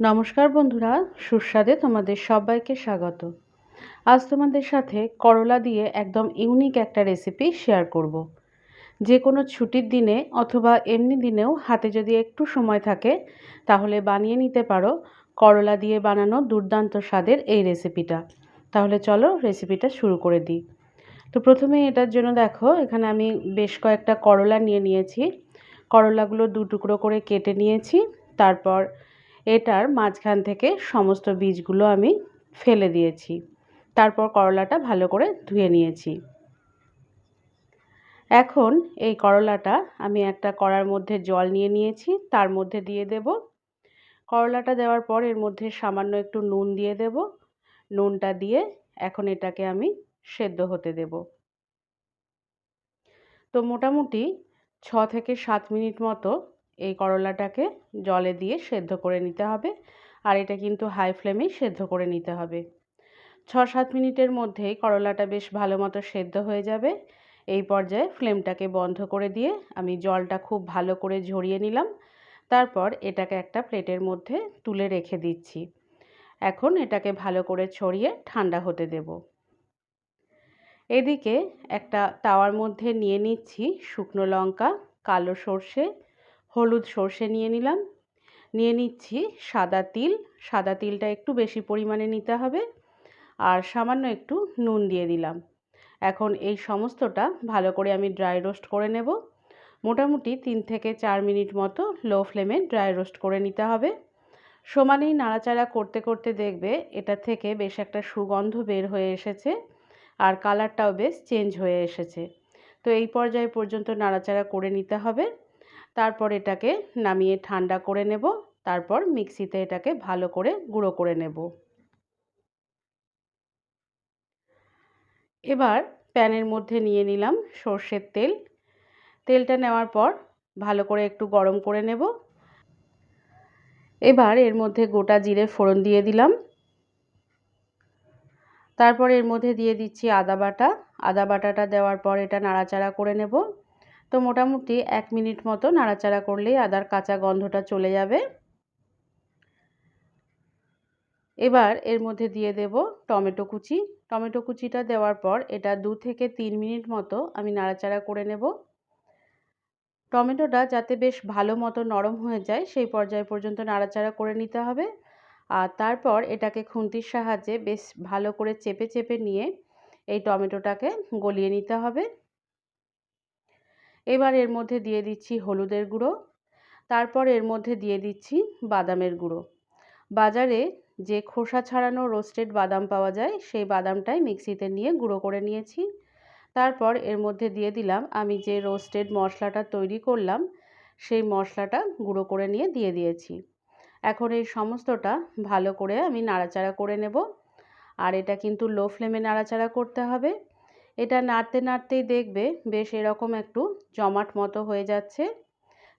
নমস্কার বন্ধুরা, সুস্বাদে তোমাদের সবাইকে স্বাগত। আজ তোমাদের সাথে করলা দিয়ে একদম ইউনিক একটা রেসিপি শেয়ার করব। যে কোনো ছুটির দিনে অথবা এমনি দিনেও হাতে যদি একটু সময় থাকে, তাহলে বানিয়ে নিতে পারো। করলা দিয়ে বানানো দুর্দান্ত স্বাদের এই রেসিপিটা তাহলে চলো রেসিপিটা শুরু করে দিই। তো প্রথমে এটার জন্য দেখো, এখানে আমি বেশ কয়েকটা করলা নিয়ে নিয়েছি। করলাগুলো দু টুকরো করে কেটে নিয়েছি। তারপর এটার মাঝখান থেকে সমস্ত বীজগুলো আমি ফেলে দিয়েছি। তারপর করলাটা ভালো করে ধুয়ে নিয়েছি। এখন এই করলাটা আমি একটা কড়ার মধ্যে জল নিয়ে নিয়েছি, তার মধ্যে দিয়ে দেব। করলাটা দেওয়ার পর এর মধ্যে সামান্য একটু নুন দিয়ে দেব। নুনটা দিয়ে এখন এটাকে আমি সেদ্ধ হতে দেব। তো মোটামুটি ছ থেকে সাত মিনিট মতো এই করলাটাকে জলে দিয়ে সেদ্ধ করে নিতে হবে। আর এটা কিন্তু হাই ফ্লেমেই সেদ্ধ করে নিতে হবে। ছ সাত মিনিটের মধ্যেই করলাটা বেশ ভালো মতো সেদ্ধ হয়ে যাবে। এই পর্যায়ে ফ্লেমটাকে বন্ধ করে দিয়ে আমি জলটা খুব ভালো করে ঝরিয়ে নিলাম। তারপর এটাকে একটা প্লেটের মধ্যে তুলে রেখে দিচ্ছি। এখন এটাকে ভালো করে ছড়িয়ে ঠান্ডা হতে দেব। এদিকে একটা তাওয়ার মধ্যে নিয়ে নিচ্ছি শুকনো লঙ্কা, কালো সর্ষে হলুদ সর্ষে নিয়ে নিলাম। নিয়ে নিচ্ছি সাদা তিল। সাদা তিলটা একটু বেশি পরিমাণে নিতে হবে। আর সামান্য একটু নুন দিয়ে দিলাম। এখন এই সমস্তটা ভালো করে আমি ড্রাই রোস্ট করে নেব। মোটামুটি তিন থেকে চার মিনিট মতো লো ফ্লেমে ড্রাই রোস্ট করে নিতে হবে। সমানেই নাড়াচাড়া করতে করতে দেখবে এটা থেকে বেশ একটা সুগন্ধ বের হয়ে এসেছে আর কালারটাও বেশ চেঞ্জ হয়ে এসেছে। তো এই পর্যায়ে পর্যন্ত নাড়াচাড়া করে নিতে হবে। তারপর এটাকে নামিয়ে ঠান্ডা করে নেব। তারপর মিক্সিতে এটাকে ভালো করে গুঁড়ো করে নেব। এবার প্যানের মধ্যে নিয়ে নিলাম সর্ষের তেল। তেলটা নেওয়ার পর ভালো করে একটু গরম করে নেব। এবার এর মধ্যে গোটা জিরে ফোড়ন দিয়ে দিলাম। তারপর এর মধ্যে দিয়ে দিচ্ছি আদা বাটা। আদা বাটাটা দেওয়ার পর এটা নাড়াচাড়া করে নেব। তো মোটামুটি এক মিনিট মতো নাড়াচাড়া করলেই আদার কাঁচা গন্ধটা চলে যাবে। এবার এর মধ্যে দিয়ে দেব টমেটো কুচি। টমেটো কুচিটা দেওয়ার পর এটা দু থেকে তিন মিনিট মতো আমি নাড়াচাড়া করে নেব। টমেটোটা যাতে বেশ ভালো মতো নরম হয়ে যায় সেই পর্যায় পর্যন্ত নাড়াচাড়া করে নিতে হবে। আর তারপর এটাকে খুন্তির সাহায্যে বেশ ভালো করে চেপে চেপে নিয়ে এই টমেটোটাকে গলিয়ে নিতে হবে। এবার এর মধ্যে দিয়ে দিচ্ছি হলুদের গুঁড়ো। তারপর এর মধ্যে দিয়ে দিচ্ছি বাদামের গুঁড়ো। বাজারে যে খোসা ছাড়ানো রোস্টেড বাদাম পাওয়া যায়, সেই বাদামটাই মিক্সিতে নিয়ে গুঁড়ো করে নিয়েছি। তারপর এর মধ্যে দিয়ে দিলাম, আমি যে রোস্টেড মশলাটা তৈরি করলাম, সেই মশলাটা গুঁড়ো করে নিয়ে দিয়ে দিয়েছি। এখন এই সমস্তটা ভালো করে আমি নাড়াচাড়া করে নেব। আর এটা কিন্তু লো ফ্লেমে নাড়াচাড়া করতে হবে। এটা নাড়তে নাড়তেই দেখবে বেশ এরকম একটু জমাট মতো হয়ে যাচ্ছে।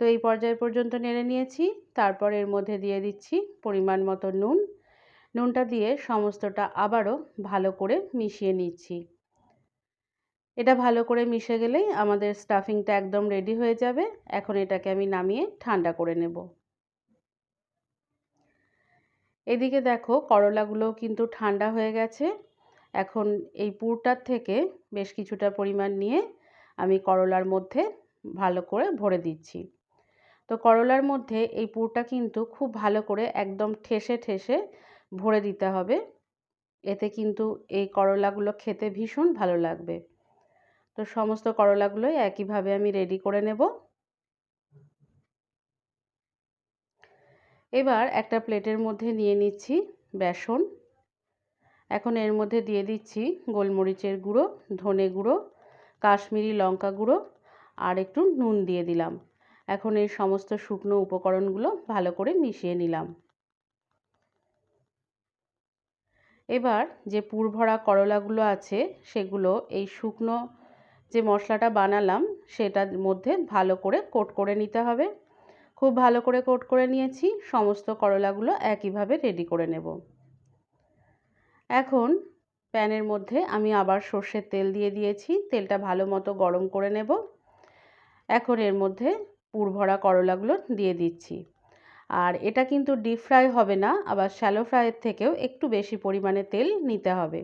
তো এই পর্যায় পর্যন্ত নেড়ে নিয়েছি, তারপর এর মধ্যে দিয়ে দিচ্ছি পরিমাণ মতো নুন। নুনটা দিয়ে সমস্তটা আবারও ভালো করে মিশিয়ে নিচ্ছি। এটা ভালো করে মিশে গেলেই আমাদের স্টাফিংটা একদম রেডি হয়ে যাবে। এখন এটাকে আমি নামিয়ে ঠান্ডা করে নেব। এদিকে দেখো করলাগুলো কিন্তু ঠান্ডা হয়ে গেছে। এখন এই পুরটার থেকে বেশ কিছুটা পরিমাণ নিয়ে আমি করলার মধ্যে ভালো করে ভরে দিচ্ছি। তো করলার মধ্যে এই পুরটা কিন্তু খুব ভালো করে একদম ঠেসে ঠেসে ভরে দিতে হবে। এতে কিন্তু এই করলাগুলো খেতে ভীষণ ভালো লাগবে। তো সমস্ত করলাগুলোই একইভাবে আমি রেডি করে নেব। এবার একটা প্লেটের মধ্যে নিয়ে নিচ্ছি বেসন। এখন এর মধ্যে দিয়ে দিচ্ছি গোলমরিচের গুঁড়ো, ধনে গুঁড়ো, কাশ্মীরি লঙ্কা গুঁড়ো আর একটু নুন দিয়ে দিলাম। এখন এই সমস্ত শুকনো উপকরণগুলো ভালো করে মিশিয়ে নিলাম। এবার যে পুর ভরা করলাগুলো আছে সেগুলো এই শুকনো যে মশলাটা বানালাম সেটার মধ্যে ভালো করে কোট করে নিতে হবে। খুব ভালো করে কোট করে নিয়েছি, সমস্ত করলাগুলো একইভাবে রেডি করে নেব। এখন প্যানের মধ্যে আমি আবার সর্ষের তেল দিয়ে দিয়েছি। তেলটা ভালো মতো গরম করে নেব। এখন এর মধ্যে পুর ভরা করলাগুলো দিয়ে দিচ্ছি। আর এটা কিন্তু ডিপ ফ্রাই হবে না, আবার শ্যালো ফ্রাইয়ের থেকেও একটু বেশি পরিমাণে তেল নিতে হবে।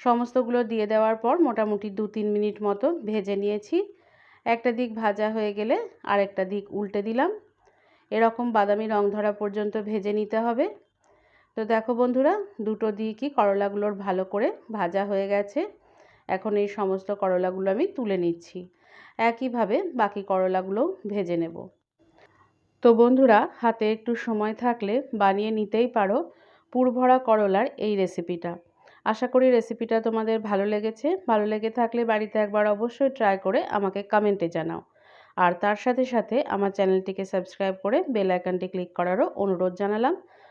সমস্তগুলো দিয়ে দেওয়ার পর মোটামুটি দু তিন মিনিট মতো ভেজে নিয়েছি। একটা দিক ভাজা হয়ে গেলে আরেকটা দিক উল্টে দিলাম। এরকম বাদামি রং ধরা পর্যন্ত ভেজে নিতে হবে। তো দেখো বন্ধুরা, দুটো দিয়ে কি করলাগুলোর ভালো করে ভাজা হয়ে গেছে। এখন এই সমস্ত করলাগুলো আমি তুলে নিচ্ছি। একইভাবে বাকি করলাগুলো ভেজে নেব। তো বন্ধুরা, হাতে একটু সময় থাকলে বানিয়ে নিতেই পারো পুরভরা করলার এই রেসিপিটা। আশা করি রেসিপিটা তোমাদের ভালো লেগেছে। ভালো লেগে থাকলে বাড়িতে একবার অবশ্যই ট্রাই করে আমাকে কমেন্টে জানাও। আর তার সাথে সাথে আমার চ্যানেলটিকে সাবস্ক্রাইব করে বেল আইকনটি ক্লিক করারও অনুরোধ জানালাম।